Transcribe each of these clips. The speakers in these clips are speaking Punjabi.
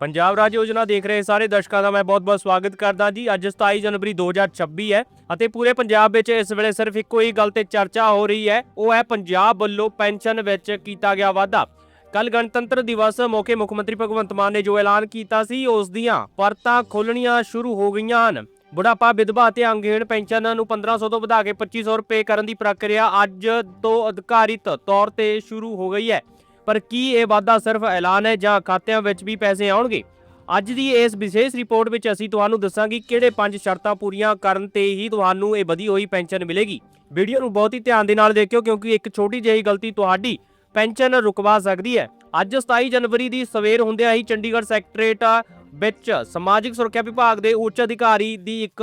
ਪੰਜਾਬ ਰਾਜ ਯੋਜਨਾ ਦੇਖ ਰਹੇ ਸਾਰੇ ਦਰਸ਼ਕਾਂ ਦਾ ਮੈਂ ਬਹੁਤ-ਬਹੁਤ ਸਵਾਗਤ ਕਰਦਾ ਜੀ। ਅੱਜ 27 ਜਨਵਰੀ 2026 ਹੈ ਅਤੇ ਪੂਰੇ ਪੰਜਾਬ ਵਿੱਚ ਇਸ ਵੇਲੇ ਸਿਰਫ ਇੱਕੋ ਹੀ ਗੱਲ ਤੇ ਚਰਚਾ ਹੋ ਰਹੀ ਹੈ। ਉਹ ਹੈ ਪੰਜਾਬ ਵੱਲੋਂ ਪੈਨਸ਼ਨ ਵਿੱਚ ਕੀਤਾ ਗਿਆ ਵਾਅਦਾ ਕੱਲ ਗਣਤੰਤਰ ਦਿਵਸ ਮੌਕੇ ਮੁੱਖ ਮੰਤਰੀ ਭਗਵੰਤ ਮਾਨ ਨੇ ਜੋ ਐਲਾਨ ਕੀਤਾ ਸੀ, ਉਸ ਦੀਆਂ ਪਰਤਾਂ ਖੋਲਣੀਆਂ ਸ਼ੁਰੂ ਹੋ ਗਈਆਂ ਹਨ। ਬੁਢਾਪਾ, ਵਿਧਵਾ ਅਤੇ ਅੰਗਹੀਣ ਪੈਨਸ਼ਨ ਨੂੰ 1500 ਤੋਂ ਵਧਾ ਕੇ 2500 ਰੁਪਏ ਕਰਨ ਦੀ ਪ੍ਰਕਿਰਿਆ ਅੱਜ ਤੋਂ ਅਧਿਕਾਰਿਤ ਤੌਰ ਤੇ ਸ਼ੁਰੂ ਹੋ ਗਈ ਹੈ। ਪਰ ਕੀ ਇਹ ਵਾਅਦਾ ਸਿਰਫ ਐਲਾਨ ਹੈ ਜਾਂ ਖਾਤਿਆਂ ਵਿੱਚ ਵੀ ਪੈਸੇ ਆਉਣਗੇ? ਅੱਜ ਦੀ ਇਸ ਵਿਸ਼ੇਸ਼ ਰਿਪੋਰਟ ਵਿੱਚ ਅਸੀਂ ਤੁਹਾਨੂੰ ਦੱਸਾਂਗੇ ਕਿਹੜੇ ਪੰਜ ਸ਼ਰਤਾਂ ਪੂਰੀਆਂ ਕਰਨ ਤੇ ਹੀ ਤੁਹਾਨੂੰ ਇਹ ਵਧੀ ਹੋਈ ਪੈਨਸ਼ਨ ਮਿਲੇਗੀ। ਵੀਡੀਓ ਨੂੰ ਬਹੁਤ ਹੀ ਧਿਆਨ ਦੇ ਨਾਲ ਦੇਖਿਓ ਕਿਉਂਕਿ ਇੱਕ ਛੋਟੀ ਜਿਹੀ ਗਲਤੀ ਤੁਹਾਡੀ ਪੈਨਸ਼ਨ ਰੁਕਵਾ ਸਕਦੀ ਹੈ। ਅੱਜ 27 ਜਨਵਰੀ ਦੀ ਸਵੇਰ ਹੁੰਦਿਆਂ ਹੀ ਚੰਡੀਗੜ੍ਹ ਸੈਕਟਰੀਏਟ ਵਿੱਚ ਸਮਾਜਿਕ ਸੁਰੱਖਿਆ ਵਿਭਾਗ ਦੇ ਉੱਚ ਅਧਿਕਾਰੀ ਦੀ ਇੱਕ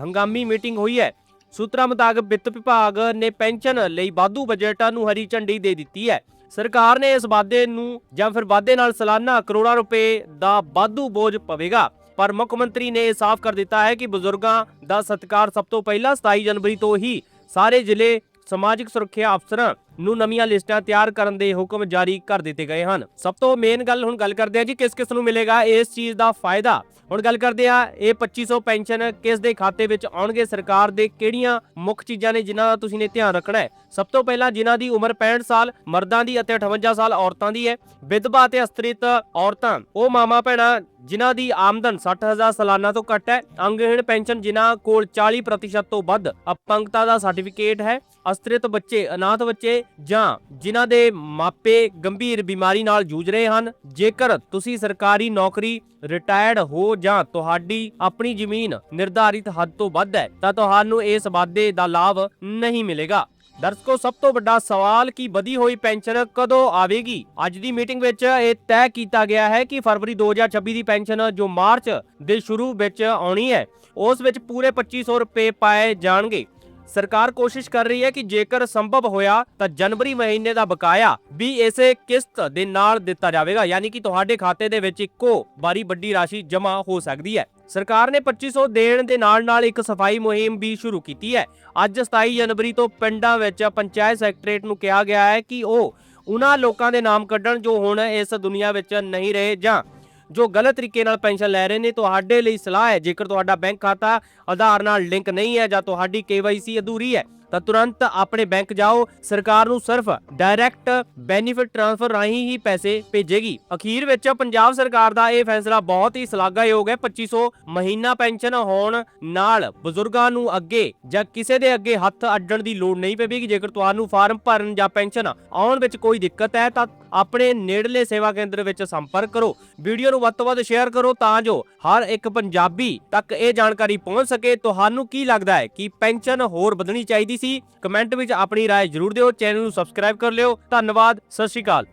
ਹੰਗਾਮੀ ਮੀਟਿੰਗ ਹੋਈ ਹੈ। ਸੂਤਰਾਂ ਮੁਤਾਬਕ ਵਿੱਤ ਵਿਭਾਗ ਨੇ ਪੈਨਸ਼ਨ ਲਈ ਵਾਧੂ ਬਜਟ ਨੂੰ ਹਰੀ ਝੰਡੀ ਦੇ ਦਿੱਤੀ ਹੈ। ਸਰਕਾਰ ਨੇ ਇਸ ਵਾਅਦੇ ਨੂੰ ਜਾਂ ਫਿਰ ਵਾਅਦੇ ਨਾਲ ਸਾਲਾਨਾ ਕਰੋੜਾਂ ਰੁਪਏ ਦਾ ਵਾਧੂ ਬੋਝ ਪਵੇਗਾ। ਪਰ ਮੁੱਖ ਮੰਤਰੀ ਨੇ ਇਹ ਸਾਫ਼ ਕਰ ਦਿੱਤਾ ਹੈ ਕਿ ਬਜ਼ੁਰਗਾਂ ਦਾ ਸਤਿਕਾਰ ਸਭ ਤੋਂ ਪਹਿਲਾਂ 27 ਜਨਵਰੀ ਤੋਂ ਹੀ ਸਾਰੇ ਜ਼ਿਲ੍ਹੇ ਸਮਾਜਿਕ ਸੁਰੱਖਿਆ ਅਫਸਰਾਂ ਨੂੰ ਨਵੀਆਂ ਲਿਸਟਾਂ ਤਿਆਰ ਕਰਨ ਦੇ ਹੁਕਮ ਜਾਰੀ ਕਰ ਦਿੱਤੇ ਗਏ ਹਨ। ਸਭ ਤੋਂ ਮੇਨ ਗੱਲ ਹੁਣ ਗੱਲ ਕਰਦੇ ਹਾਂ ਜੀ, ਕਿਸ ਕਿਸ ਨੂੰ ਮਿਲੇਗਾ, ਇਸ ਚੀਜ਼ ਦਾ ਫਾਇਦਾ। ਹੁਣ ਗੱਲ ਕਰਦੇ ਆ ਇਹ 2500 ਪੈਨਸ਼ਨ ਕਿਸ ਦੇ ਖਾਤੇ ਵਿੱਚ ਆਉਣਗੇ, ਸਰਕਾਰ ਦੇ ਕਿਹੜੀਆਂ ਮੁੱਖ ਚੀਜ਼ਾਂ ਨੇ ਜਿਨ੍ਹਾਂ ਦਾ ਤੁਸੀਂ ਨੇ ਧਿਆਨ ਰੱਖਣਾ ਹੈ? ਸਭ ਤੋਂ ਪਹਿਲਾਂ ਜਿਨ੍ਹਾਂ ਦੀ ਉਮਰ 65 ਸਾਲ, ਮਰਦਾਂ ਦੀ ਅਤੇ 58 ਸਾਲ ਔਰਤਾਂ ਦੀ ਹੈ। ਵਿਧਵਾ ਅਤੇ ਅਸਤ੍ਰਿਤ ਔਰਤਾਂ, ਉਹ ਮਾਮਾ ਭੈਣਾਂ ਜਿਨ੍ਹਾਂ ਦੀ ਆਮਦਨ 60000 ਸਾਲਾਨਾ ਤੋਂ ਘੱਟ ਹੈ। ਅੰਗਹੀਣ ਪੈਨਸ਼ਨ ਜਿਨ੍ਹਾਂ ਕੋਲ 40% ਤੋਂ ਵੱਧ, ਅਪੰਗਤਾ ਦਾ ਸਰਟੀਫਿਕੇਟ ਹੈ। ਅਸਤ੍ਰਿਤ ਬੱਚੇ, ਅਨਾਥ ਬੱਚੇ ਜਾਂ ਜਿਨ੍ਹਾਂ ਦੇ ਮਾਪੇ ਗੰਭੀਰ ਬਿਮਾਰੀ ਨਾਲ ਜੂਝ ਰਹੇ ਹਨ, ਜੇਕਰ ਤੁਸੀਂ ਸਰਕਾਰੀ ਨੌਕਰੀ ਰਿਟਾਇਰਡ ਹੋ ਜਾਂ ਤੁਹਾਡੀ ਆਪਣੀ ਜ਼ਮੀਨ ਨਿਰਧਾਰਿਤ ਹੱਦ ਤੋਂ ਵੱਧ ਹੈ, ਤਾਂ ਤੁਹਾਨੂੰ ਇਸ ਵਾਅਦੇ ਦਾ ਲਾਭ ਨਹੀਂ ਮਿਲੇਗਾ। ਦਰਸ਼ਕੋ, ਸਭ ਤੋਂ ਵੱਡਾ ਸਵਾਲ ਕਿ ਵਧੀ ਹੋਈ ਪੈਨਸ਼ਨ ਕਦੋਂ ਆਵੇਗੀ? ਅੱਜ ਦੀ ਮੀਟਿੰਗ ਵਿੱਚ ਇਹ ਤੈਅ ਕੀਤਾ ਗਿਆ ਹੈ ਕਿ ਫਰਵਰੀ 2026 ਦੀ ਪੈਨਸ਼ਨ ਜੋ ਮਾਰਚ ਦੇ ਸ਼ੁਰੂ ਵਿੱਚ ਆਉਣੀ ਹੈ, ਉਸ ਵਿੱਚ ਪੂਰੇ 2500 ਰੁਪਏ ਪਾਏ ਜਾਣਗੇ। ਸਰਕਾਰ ਕੋਸ਼ਿਸ਼ ਕਰ ਰਹੀ ਹੈ ਕਿ ਜੇਕਰ ਸੰਭਵ ਹੋਇਆ ਤਾਂ ਜਨਵਰੀ ਮਹੀਨੇ ਦਾ ਬਕਾਇਆ ਵੀ ਇਸੇ ਕਿਸ਼ਤ ਦੇ ਨਾਲ ਦਿੱਤਾ ਜਾਵੇਗਾ, ਯਾਨੀ ਕਿ ਤੁਹਾਡੇ ਖਾਤੇ ਦੇ ਵਿੱਚ ਇੱਕੋ ਵਾਰੀ ਵੱਡੀ ਰਾਸ਼ੀ ਜਮ੍ਹਾਂ ਹੋ ਸਕਦੀ ਹੈ। ਸਰਕਾਰ ਨੇ 2500 ਦੇਣ ਦੇ ਨਾਲ-ਨਾਲ ਇੱਕ ਸਫ਼ਾਈ ਮੁਹਿੰਮ ਵੀ ਸ਼ੁਰੂ ਕੀਤੀ ਹੈ। ਅੱਜ 27 ਜਨਵਰੀ ਤੋਂ ਪਿੰਡਾਂ ਵਿੱਚ ਪੰਚਾਇਤ ਸੈਕਟਰੀਏਟ ਨੂੰ ਕਿਹਾ ਗਿਆ ਹੈ ਕਿ ਉਹ ਉਹਨਾਂ ਲੋਕਾਂ ਦੇ ਨਾਮ ਕੱਢਣ ਜੋ ਹੁਣ ਇਸ ਦੁਨੀਆ ਵਿੱਚ ਨਹੀਂ ਰਹੇ ਜਾਂ ਜੋ ਗਲਤ ਤਰੀਕੇ ਨਾਲ ਪੈਨਸ਼ਨ ਲੈ ਰਹੇ ਨੇ, ਤੁਹਾਡੇ ਲਈ ਸਲਾਹ ਹੈ। ਜੇਕਰ ਤੁਹਾਡਾ ਬੈਂਕ ਖਾਤਾ ਆਧਾਰ ਨਾਲ ਲਿੰਕ ਨਹੀਂ ਹੈ ਜਾਂ ਤੁਹਾਡੀ KYC ਅਧੂਰੀ ਹੈ ਤਾਂ ਤੁਰੰਤ ਆਪਣੇ ਬੈਂਕ ਜਾਓ। ਸਰਕਾਰ ਨੂੰ ਸਿਰਫ ਡਾਇਰੈਕਟ ਬੈਨੀਫਿਟ ਟ੍ਰਾਂਸਫਰ ਰਾਹੀਂ ਹੀ ਪੈਸੇ ਭੇਜੇਗੀ। ਅਖੀਰ ਵਿੱਚ ਪੰਜਾਬ ਸਰਕਾਰ ਦਾ ਇਹ ਫੈਸਲਾ ਬਹੁਤ ਹੀ ਸ਼ਲਾਘਾਯੋਗ ਹੈ। 2500 ਮਹੀਨਾ ਪੈਨਸ਼ਨ ਹੋਣ ਨਾਲ ਬਜ਼ੁਰਗਾਂ ਨੂੰ ਅੱਗੇ ਜਾਂ ਕਿਸੇ ਦੇ ਅੱਗੇ ਹੱਥ ਅੱਡਣ ਦੀ ਲੋੜ ਨਹੀਂ ਪਵੇਗੀ। ਜੇਕਰ ਤੁਹਾਨੂੰ ਫਾਰਮ ਭਰਨ ਜਾਂ ਪੈਨਸ਼ਨ ਆਉਣ ਵਿੱਚ ਕੋਈ ਦਿੱਕਤ ਹੈ, ਤਾਂ ਆਪਣੇ ਨੇੜਲੇ ਸੇਵਾ ਕੇਂਦਰ ਵਿੱਚ ਸੰਪਰਕ ਕਰੋ। ਵੀਡੀਓ ਨੂੰ ਵੱਧ ਤੋਂ ਵੱਧ ਸ਼ੇਅਰ ਕਰੋ ਤਾਂ ਜੋ ਹਰ ਇੱਕ ਪੰਜਾਬੀ ਤੱਕ ਇਹ ਜਾਣਕਾਰੀ ਪਹੁੰਚ ਸਕੇ। ਤੁਹਾਨੂੰ ਕੀ ਲੱਗਦਾ ਹੈ ਕਿ ਪੈਨਸ਼ਨ ਹੋਰ ਵਧਣੀ ਚਾਹੀਦੀ ਸੀ ਕਮੈਂਟ ਵਿੱਚ ਆਪਣੀ رائے ਜ਼ਰੂਰ ਦਿਓ ਚੈਨਲ ਨੂੰ ਸਬਸਕ੍ਰਾਈਬ ਕਰ ਲਿਓ ਧੰਨਵਾਦ ਸਤਿ ਸ਼੍ਰੀ ਅਕਾਲ